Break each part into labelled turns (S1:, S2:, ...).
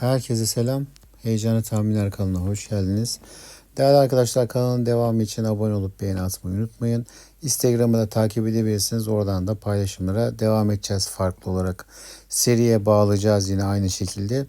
S1: Herkese selam. Heyecanlı Tahminler kanalına hoş geldiniz. Değerli arkadaşlar kanalın devamı için abone olup beğeni atmayı unutmayın. Instagram'ı da takip edebilirsiniz. Oradan da paylaşımlara devam edeceğiz farklı olarak. Seriye bağlayacağız yine aynı şekilde.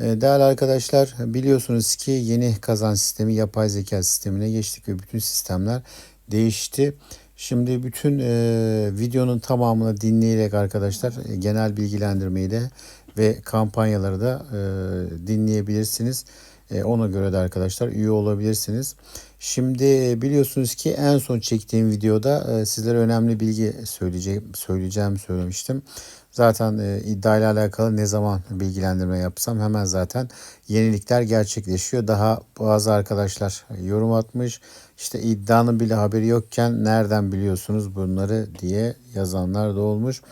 S1: Ee, Değerli arkadaşlar biliyorsunuz ki yeni kazan sistemi yapay zeka sistemine geçtik ve bütün sistemler değişti. Şimdi bütün e, videonun tamamını dinleyerek arkadaşlar e, genel bilgilendirmeyi de ve kampanyaları da e, dinleyebilirsiniz. E, ona göre de arkadaşlar üye olabilirsiniz. Şimdi biliyorsunuz ki en son çektiğim videoda e, sizlere önemli bilgi söyleyeceğim, söyleyeceğim söylemiştim. Zaten e, iddia ile alakalı ne zaman bilgilendirme yapsam hemen zaten yenilikler gerçekleşiyor. Daha bazı arkadaşlar yorum atmış. İşte iddianın bile haberi yokken nereden biliyorsunuz bunları diye yazanlar da olmuş.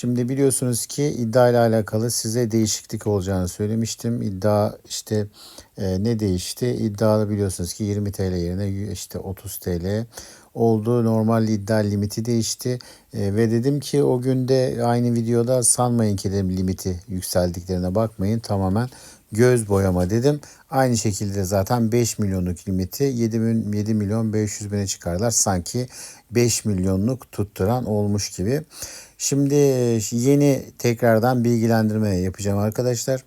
S1: Şimdi biliyorsunuz ki iddia ile alakalı size değişiklik olacağını söylemiştim. İddia işte e, ne değişti? İddiada biliyorsunuz ki 20 TL yerine işte 30 TL oldu. Normal iddia limiti değişti. E, ve dedim ki o günde aynı videoda sanmayın ki dedim limiti yükseldiklerine bakmayın. Tamamen göz boyama dedim. Aynı şekilde zaten 5 milyonluk limiti 7, bin, 7 milyon 500 bine çıkarlar. Sanki 5 milyonluk tutturan olmuş gibi. Şimdi yeni tekrardan bilgilendirme yapacağım arkadaşlar.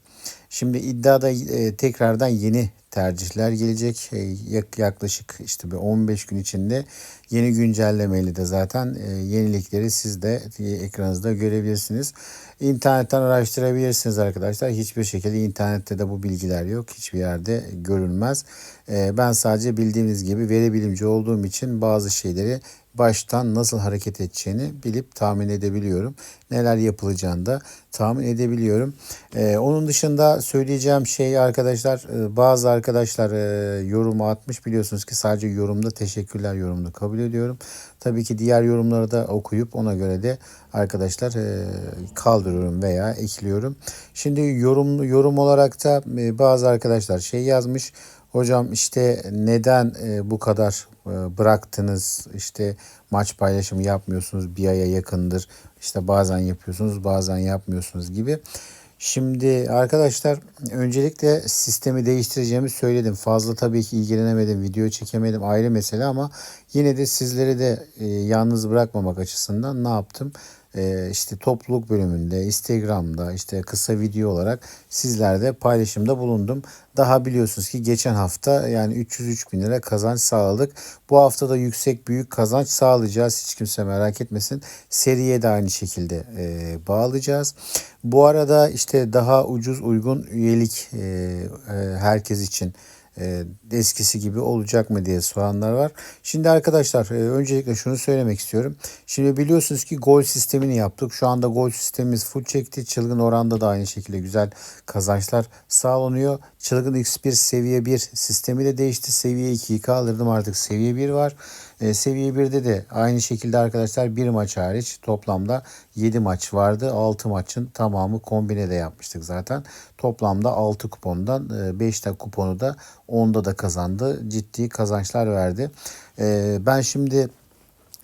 S1: Şimdi iddiada e, tekrardan yeni tercihler gelecek. E, yaklaşık işte bir 15 gün içinde yeni güncellemeyle de zaten e, yenilikleri siz de ekranınızda görebilirsiniz. İnternetten araştırabilirsiniz arkadaşlar. Hiçbir şekilde internette de bu bilgiler yok. Hiçbir yerde görülmez. Ben sadece bildiğiniz gibi veri bilimci olduğum için bazı şeyleri baştan nasıl hareket edeceğini bilip tahmin edebiliyorum. Neler yapılacağını da tahmin edebiliyorum. Ee, onun dışında söyleyeceğim şey arkadaşlar e, bazı e, yorumu atmış biliyorsunuz ki sadece yorumda teşekkürler yorumunu kabul ediyorum. Tabii ki diğer yorumları da okuyup ona göre de arkadaşlar e, kaldırıyorum veya ekliyorum. Şimdi yorum yorum olarak da e, bazı arkadaşlar şey yazmış. Hocam işte neden e, bu kadar e, bıraktınız? İşte maç paylaşımı yapmıyorsunuz bir aya yakındır. İşte bazen yapıyorsunuz bazen yapmıyorsunuz gibi. Şimdi arkadaşlar öncelikle sistemi değiştireceğimi söyledim. Fazla tabii ki ilgilenemedim, video çekemedim ayrı mesele ama yine de sizleri de e, yalnız bırakmamak açısından ne yaptım? E, işte topluluk bölümünde, Instagram'da işte kısa video olarak sizlerde paylaşımda bulundum. Daha biliyorsunuz ki geçen hafta yani 303 bin lira kazanç sağladık. Bu hafta da yüksek büyük kazanç sağlayacağız. Hiç kimse merak etmesin. Seriye de aynı şekilde e, bağlayacağız. Bu arada işte daha ucuz uygun üyelik e, e, herkes için e, eskisi gibi olacak mı diye soranlar var. Şimdi arkadaşlar e, öncelikle şunu söylemek istiyorum. Şimdi biliyorsunuz ki gol sistemini yaptık. Şu anda gol sistemimiz full çekti. Çılgın oranda da aynı şekilde güzel kazançlar sağlanıyor. Çılgın X1 seviye 1 sistemi de değişti. Seviye 2'yi kaldırdım artık seviye 1 var. E, seviye 1'de de aynı şekilde arkadaşlar bir maç hariç toplamda 7 maç vardı. 6 maçın tamamı kombine de yapmıştık zaten. Toplamda 6 kupondan 5 de kuponu da 10'da da kazandı. Ciddi kazançlar verdi. E, ben şimdi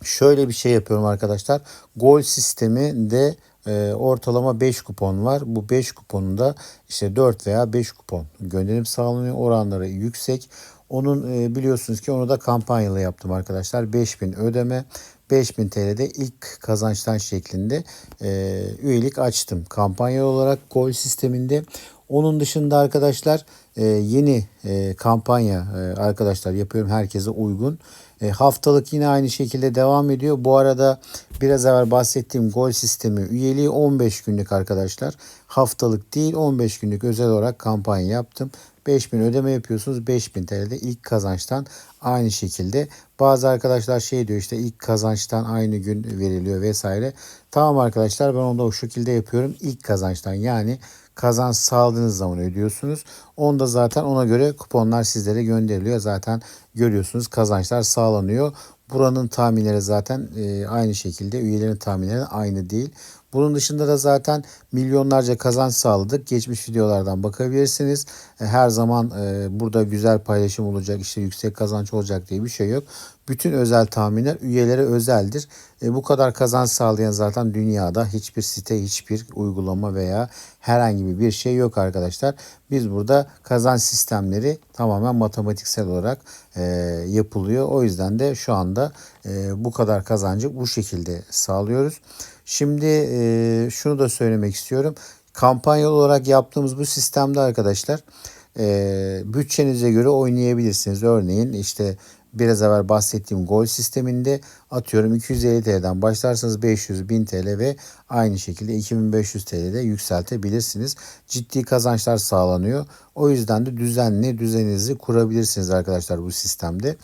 S1: şöyle bir şey yapıyorum arkadaşlar. Gol sistemi de e, ortalama 5 kupon var. Bu 5 kuponunda işte 4 veya 5 kupon gönderim sağlanıyor. Oranları yüksek. Onun e, biliyorsunuz ki onu da kampanyalı yaptım arkadaşlar. 5000 ödeme 5000 TL'de ilk kazançtan şeklinde e, üyelik açtım. Kampanya olarak gol sisteminde. Onun dışında arkadaşlar e, yeni e, kampanya e, arkadaşlar yapıyorum herkese uygun. E, haftalık yine aynı şekilde devam ediyor. Bu arada biraz evvel bahsettiğim gol sistemi üyeliği 15 günlük arkadaşlar. Haftalık değil 15 günlük özel olarak kampanya yaptım. 5000 ödeme yapıyorsunuz. 5000 TL'de ilk kazançtan aynı şekilde. Bazı arkadaşlar şey diyor işte ilk kazançtan aynı gün veriliyor vesaire. Tamam arkadaşlar ben onu da o şekilde yapıyorum. İlk kazançtan yani kazanç sağladığınız zaman ödüyorsunuz. Onda zaten ona göre kuponlar sizlere gönderiliyor. Zaten görüyorsunuz kazançlar sağlanıyor. Buranın tahminleri zaten e, aynı şekilde üyelerin tahminleri aynı değil. Bunun dışında da zaten milyonlarca kazanç sağladık. Geçmiş videolardan bakabilirsiniz. E, Her zaman e, burada güzel paylaşım olacak, işte yüksek kazanç olacak diye bir şey yok. Bütün özel tahminler üyelere özeldir. E, bu kadar kazanç sağlayan zaten dünyada hiçbir site, hiçbir uygulama veya herhangi bir şey yok arkadaşlar. Biz burada kazanç sistemleri tamamen matematiksel olarak yapılıyor. O yüzden de şu anda bu kadar kazancı bu şekilde sağlıyoruz. Şimdi e, şunu da söylemek istiyorum. Kampanyalı olarak yaptığımız bu sistemde arkadaşlar e, bütçenize göre oynayabilirsiniz. Örneğin işte biraz evvel bahsettiğim gol sisteminde atıyorum 250 TL'den başlarsanız 500 1000 TL ve aynı şekilde 2500 TL'de yükseltebilirsiniz. Ciddi kazançlar sağlanıyor. O yüzden de düzenli düzeninizi kurabilirsiniz arkadaşlar bu sistemde.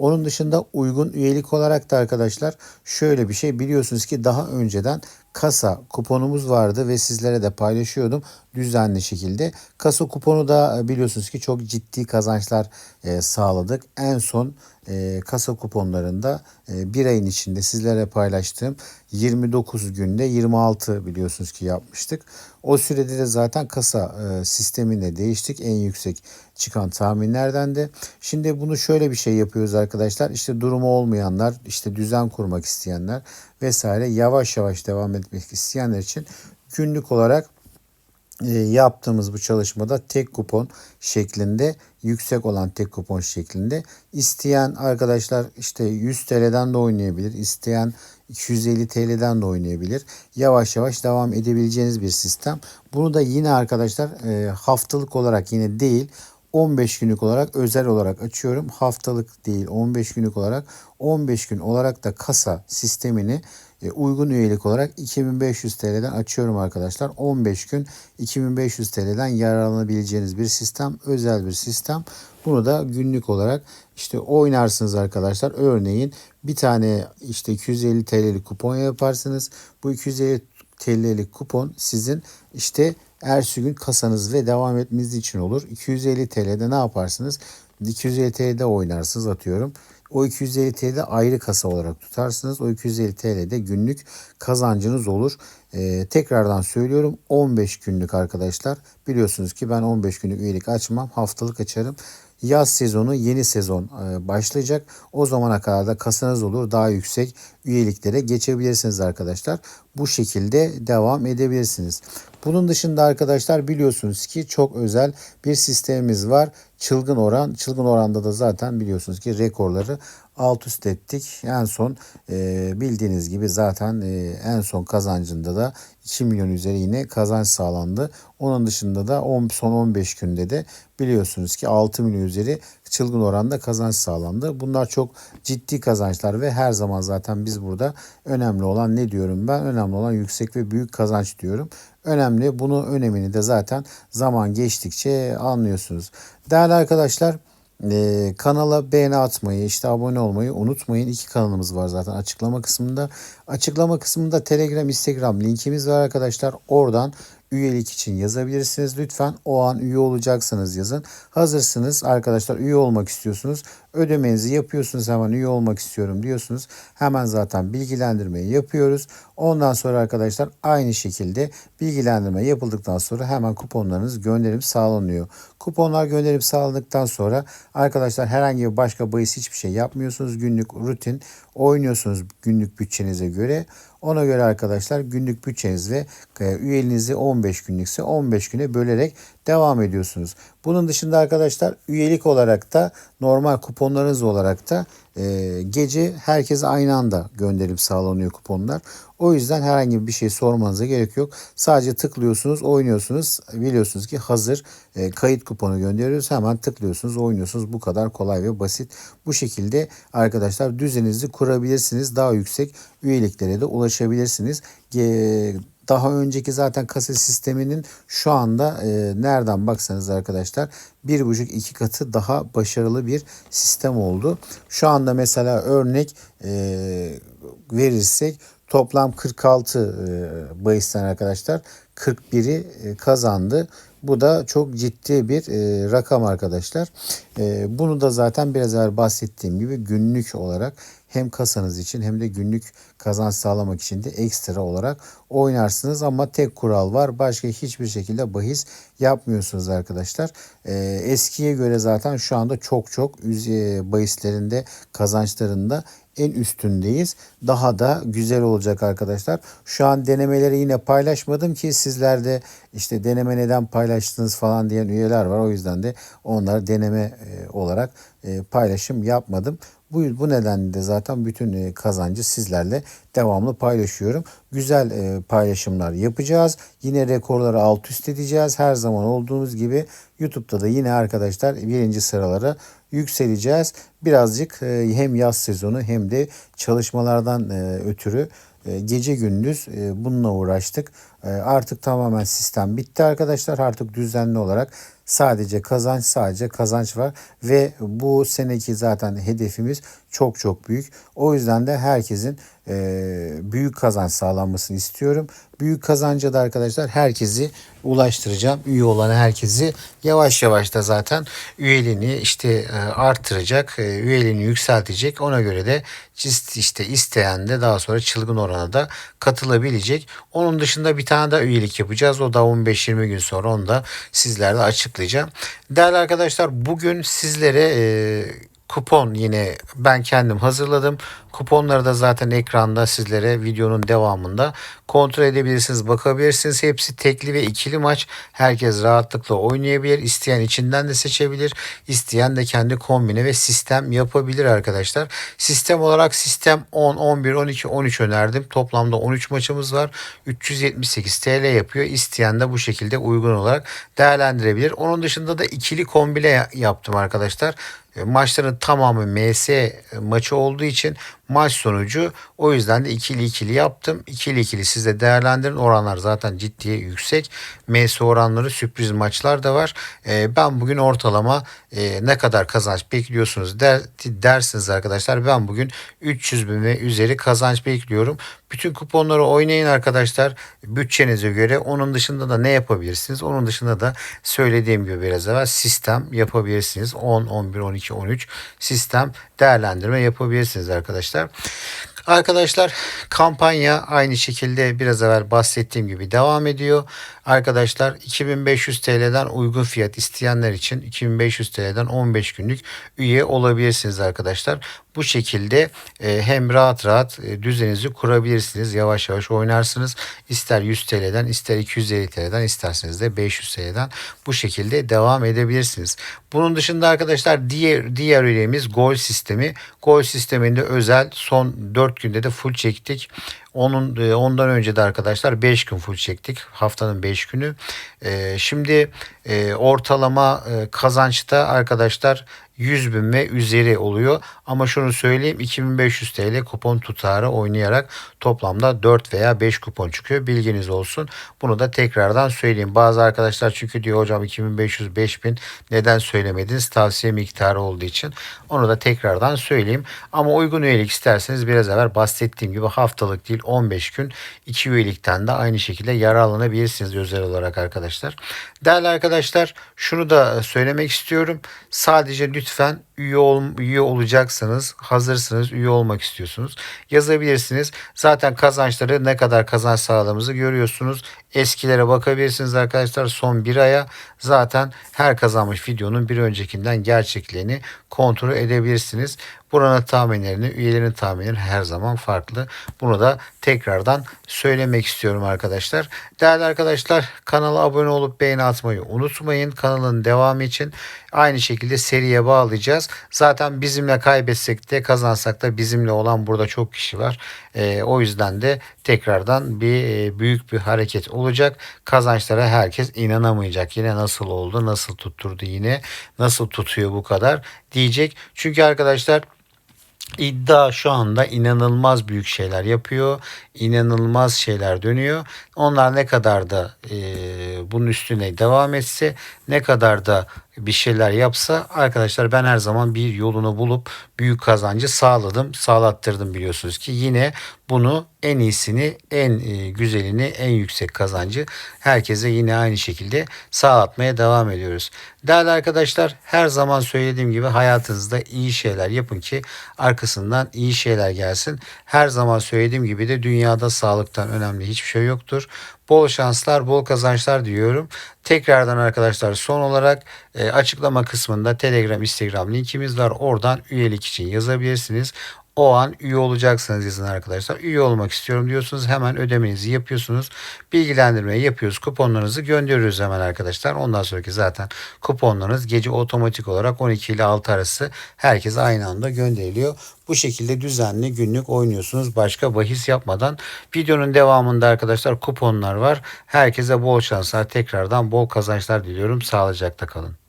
S1: Onun dışında uygun üyelik olarak da arkadaşlar şöyle bir şey biliyorsunuz ki daha önceden kasa kuponumuz vardı ve sizlere de paylaşıyordum düzenli şekilde. Kasa kuponu da biliyorsunuz ki çok ciddi kazançlar e, sağladık. En son e, kasa kuponlarında e, bir ayın içinde sizlere paylaştığım 29 günde 26 biliyorsunuz ki yapmıştık. O sürede de zaten kasa e, sisteminde değiştik. En yüksek çıkan tahminlerden de. Şimdi bunu şöyle bir şey yapıyoruz arkadaşlar. İşte durumu olmayanlar, işte düzen kurmak isteyenler vesaire yavaş yavaş devam etmek isteyenler için günlük olarak e, yaptığımız bu çalışmada tek kupon şeklinde yüksek olan tek kupon şeklinde isteyen arkadaşlar işte 100 TL'den de oynayabilir. isteyen 250 TL'den de oynayabilir. Yavaş yavaş devam edebileceğiniz bir sistem. Bunu da yine arkadaşlar e, haftalık olarak yine değil 15 günlük olarak özel olarak açıyorum. Haftalık değil 15 günlük olarak 15 gün olarak da kasa sistemini uygun üyelik olarak 2500 TL'den açıyorum arkadaşlar. 15 gün 2500 TL'den yararlanabileceğiniz bir sistem. Özel bir sistem. Bunu da günlük olarak işte oynarsınız arkadaşlar. Örneğin bir tane işte 250 TL'lik kupon yaparsınız. Bu 250 TL'lik kupon sizin işte ertesi gün kasanız ve devam etmeniz için olur. 250 TL'de ne yaparsınız? 250 TL'de oynarsınız atıyorum. O 250 TL'de ayrı kasa olarak tutarsınız. O 250 TL'de günlük kazancınız olur. Ee, tekrardan söylüyorum 15 günlük arkadaşlar. Biliyorsunuz ki ben 15 günlük üyelik açmam. Haftalık açarım. Yaz sezonu yeni sezon e, başlayacak. O zamana kadar da kasanız olur. Daha yüksek üyeliklere geçebilirsiniz arkadaşlar. Bu şekilde devam edebilirsiniz. Bunun dışında arkadaşlar biliyorsunuz ki çok özel bir sistemimiz var. Çılgın oran. Çılgın oranda da zaten biliyorsunuz ki rekorları alt üst ettik. En son e, bildiğiniz gibi zaten e, en son kazancında da 2 milyon üzeri yine kazanç sağlandı. Onun dışında da 10, son 15 günde de biliyorsunuz ki 6 milyon üzeri çılgın oranda kazanç sağlandı. Bunlar çok ciddi kazançlar ve her zaman zaten biz burada önemli olan ne diyorum ben? Önemli olan yüksek ve büyük kazanç diyorum. Önemli. Bunun önemini de zaten zaman geçtikçe anlıyorsunuz. Değerli arkadaşlar ee, kanala beğeni atmayı, işte abone olmayı unutmayın. İki kanalımız var zaten açıklama kısmında. Açıklama kısmında Telegram, Instagram linkimiz var arkadaşlar. Oradan üyelik için yazabilirsiniz. Lütfen o an üye olacaksanız yazın. Hazırsınız arkadaşlar üye olmak istiyorsunuz. Ödemenizi yapıyorsunuz hemen üye olmak istiyorum diyorsunuz. Hemen zaten bilgilendirmeyi yapıyoruz. Ondan sonra arkadaşlar aynı şekilde bilgilendirme yapıldıktan sonra hemen kuponlarınız gönderim sağlanıyor. Kuponlar gönderim sağlandıktan sonra arkadaşlar herhangi bir başka bahis hiçbir şey yapmıyorsunuz. Günlük rutin oynuyorsunuz günlük bütçenize göre. Ona göre arkadaşlar günlük bütçeniz ve e, üyeliğinizi 15 günlükse 15 güne bölerek devam ediyorsunuz. Bunun dışında arkadaşlar üyelik olarak da normal kuponlarınız olarak da e, gece herkese aynı anda gönderim sağlanıyor kuponlar. O yüzden herhangi bir şey sormanıza gerek yok. Sadece tıklıyorsunuz, oynuyorsunuz. Biliyorsunuz ki hazır e, kayıt kuponu gönderiyoruz. Hemen tıklıyorsunuz, oynuyorsunuz. Bu kadar kolay ve basit. Bu şekilde arkadaşlar düzeninizi kurabilirsiniz. Daha yüksek üyeliklere de ulaşabilirsiniz. E, daha önceki zaten kasa sisteminin şu anda e, nereden baksanız arkadaşlar bir buçuk iki katı daha başarılı bir sistem oldu. Şu anda mesela örnek e, verirsek toplam 46 e, bahisten arkadaşlar 41'i e, kazandı. Bu da çok ciddi bir e, rakam arkadaşlar. E, bunu da zaten biraz evvel bahsettiğim gibi günlük olarak hem kasanız için hem de günlük kazanç sağlamak için de ekstra olarak oynarsınız ama tek kural var. Başka hiçbir şekilde bahis yapmıyorsunuz arkadaşlar. Ee, eskiye göre zaten şu anda çok çok üz- bahislerinde kazançlarında en üstündeyiz. Daha da güzel olacak arkadaşlar. Şu an denemeleri yine paylaşmadım ki sizler de işte deneme neden paylaştınız falan diyen üyeler var. O yüzden de onları deneme e, olarak e, paylaşım yapmadım. Bu, bu nedenle de zaten bütün e, kazancı sizlerle devamlı paylaşıyorum. Güzel e, paylaşımlar yapacağız. Yine rekorları alt üst edeceğiz. Her zaman olduğumuz gibi YouTube'da da yine arkadaşlar birinci sıralara yükseleceğiz. Birazcık e, hem yaz sezonu hem de çalışmalardan e, ötürü e, gece gündüz e, bununla uğraştık. E, Artık tamamen sistem bitti arkadaşlar. Artık düzenli olarak sadece kazanç sadece kazanç var ve bu seneki zaten hedefimiz çok çok büyük. O yüzden de herkesin büyük kazanç sağlanmasını istiyorum. Büyük kazanca da arkadaşlar herkesi ulaştıracağım. Üye olan herkesi yavaş yavaş da zaten üyeliğini işte e, artıracak, e, üyeliğini yükseltecek. Ona göre de işte isteyen de daha sonra çılgın orana da katılabilecek. Onun dışında bir tane daha üyelik yapacağız. O da 15-20 gün sonra onu da sizlerle açıklayacağım. Değerli arkadaşlar bugün sizlere e, kupon yine ben kendim hazırladım. Kuponları da zaten ekranda sizlere videonun devamında kontrol edebilirsiniz, bakabilirsiniz. Hepsi tekli ve ikili maç. Herkes rahatlıkla oynayabilir. İsteyen içinden de seçebilir. İsteyen de kendi kombine ve sistem yapabilir arkadaşlar. Sistem olarak sistem 10, 11, 12, 13 önerdim. Toplamda 13 maçımız var. 378 TL yapıyor. İsteyen de bu şekilde uygun olarak değerlendirebilir. Onun dışında da ikili kombine ya- yaptım arkadaşlar. E, Maçların tamamı MS maçı olduğu için maç sonucu o yüzden de ikili ikili yaptım. İkili ikili siz de değerlendirin. Oranlar zaten ciddi yüksek. MS oranları sürpriz maçlar da var. E, ben bugün ortalama e, ne kadar kazanç bekliyorsunuz der, dersiniz arkadaşlar. Ben bugün 300 bin ve üzeri kazanç bekliyorum. Bütün kuponları oynayın arkadaşlar. Bütçenize göre. Onun dışında da ne yapabilirsiniz? Onun dışında da söylediğim gibi biraz evvel sistem yapabilirsiniz. 10, 11, 12, 13 sistem değerlendirme yapabilirsiniz arkadaşlar. Arkadaşlar kampanya aynı şekilde biraz evvel bahsettiğim gibi devam ediyor. Arkadaşlar 2500 TL'den uygun fiyat isteyenler için 2500 TL'den 15 günlük üye olabilirsiniz arkadaşlar. Bu şekilde e, hem rahat rahat e, düzeninizi kurabilirsiniz. Yavaş yavaş oynarsınız. İster 100 TL'den ister 250 TL'den isterseniz de 500 TL'den bu şekilde devam edebilirsiniz. Bunun dışında arkadaşlar diğer diğer üyemiz gol sistemi. Gol sisteminde özel son 4 günde de full çektik. Onun e, ondan önce de arkadaşlar 5 gün full çektik. Haftanın 5 günü. E, şimdi e, ortalama e, kazançta arkadaşlar 100 bin ve üzeri oluyor. Ama şunu söyleyeyim 2500 TL kupon tutarı oynayarak toplamda 4 veya 5 kupon çıkıyor. Bilginiz olsun. Bunu da tekrardan söyleyeyim. Bazı arkadaşlar çünkü diyor hocam 2500 5000 neden söylemediniz? Tavsiye miktarı olduğu için. Onu da tekrardan söyleyeyim. Ama uygun üyelik isterseniz biraz evvel bahsettiğim gibi haftalık değil 15 gün 2 üyelikten de aynı şekilde yararlanabilirsiniz özel olarak arkadaşlar. Değerli arkadaşlar şunu da söylemek istiyorum. Sadece lütfen üye, ol, üye olacaksanız hazırsınız üye olmak istiyorsunuz yazabilirsiniz. Zaten kazançları ne kadar kazanç sağladığımızı görüyorsunuz. Eskilere bakabilirsiniz arkadaşlar son bir aya zaten her kazanmış videonun bir öncekinden gerçekliğini kontrol edebilirsiniz. Buranın tahminlerini, üyelerin tahminleri her zaman farklı. Bunu da tekrardan söylemek istiyorum arkadaşlar. Değerli arkadaşlar kanala abone olup beğeni atmayı unutmayın. Kanalın devamı için aynı şekilde seriye bağlayacağız. Zaten bizimle kaybetsek de kazansak da bizimle olan burada çok kişi var. Ee, o yüzden de tekrardan bir e, büyük bir hareket olacak. Kazançlara herkes inanamayacak. Yine nasıl oldu, nasıl tutturdu yine, nasıl tutuyor bu kadar diyecek. Çünkü arkadaşlar İddia şu anda inanılmaz büyük şeyler yapıyor. İnanılmaz şeyler dönüyor. Onlar ne kadar da e, bunun üstüne devam etse ne kadar da bir şeyler yapsa arkadaşlar ben her zaman bir yolunu bulup büyük kazancı sağladım, sağlattırdım biliyorsunuz ki yine bunu en iyisini, en e, güzelini, en yüksek kazancı herkese yine aynı şekilde sağlatmaya devam ediyoruz. Değerli arkadaşlar her zaman söylediğim gibi hayatınızda iyi şeyler yapın ki arkasından iyi şeyler gelsin. Her zaman söylediğim gibi de dünyada sağlıktan önemli hiçbir şey yoktur. Bol şanslar, bol kazançlar diliyorum. Tekrardan arkadaşlar son olarak e, açıklama kısmında Telegram, Instagram linkimiz var. Oradan üyelik için yazabilirsiniz. O an üye olacaksınız yazın arkadaşlar. Üye olmak istiyorum diyorsunuz. Hemen ödemenizi yapıyorsunuz. Bilgilendirmeyi yapıyoruz. Kuponlarınızı gönderiyoruz hemen arkadaşlar. Ondan sonraki zaten kuponlarınız gece otomatik olarak 12 ile 6 arası herkese aynı anda gönderiliyor. Bu şekilde düzenli günlük oynuyorsunuz. Başka bahis yapmadan. Videonun devamında arkadaşlar kuponlar var. Herkese bol şanslar. Tekrardan bol kazançlar diliyorum. Sağlıcakla kalın.